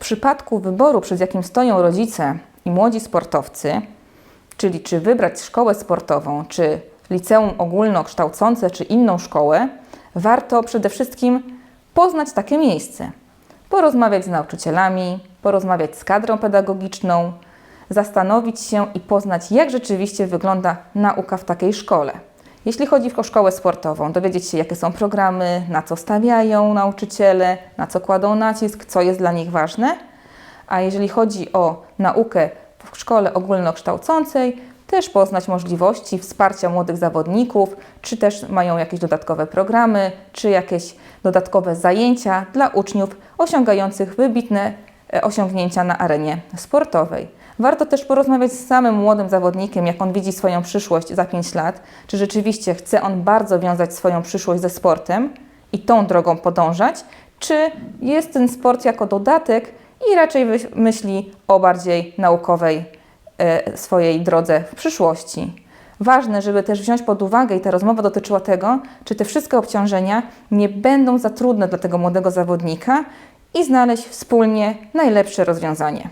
przypadku wyboru, przed jakim stoją rodzice i młodzi sportowcy, czyli czy wybrać szkołę sportową, czy liceum ogólnokształcące, czy inną szkołę, warto przede wszystkim poznać takie miejsce. Porozmawiać z nauczycielami, porozmawiać z kadrą pedagogiczną, zastanowić się i poznać, jak rzeczywiście wygląda nauka w takiej szkole. Jeśli chodzi o szkołę sportową, dowiedzieć się, jakie są programy, na co stawiają nauczyciele, na co kładą nacisk, co jest dla nich ważne. A jeżeli chodzi o naukę w szkole ogólnokształcącej, też poznać możliwości wsparcia młodych zawodników, czy też mają jakieś dodatkowe programy, czy jakieś dodatkowe zajęcia dla uczniów osiągających wybitne osiągnięcia na arenie sportowej. Warto też porozmawiać z samym młodym zawodnikiem, jak on widzi swoją przyszłość za 5 lat, czy rzeczywiście chce on bardzo wiązać swoją przyszłość ze sportem i tą drogą podążać, czy jest ten sport jako dodatek i raczej myśli o bardziej naukowej e, swojej drodze w przyszłości. Ważne, żeby też wziąć pod uwagę, i ta rozmowa dotyczyła tego, czy te wszystkie obciążenia nie będą za trudne dla tego młodego zawodnika i znaleźć wspólnie najlepsze rozwiązanie.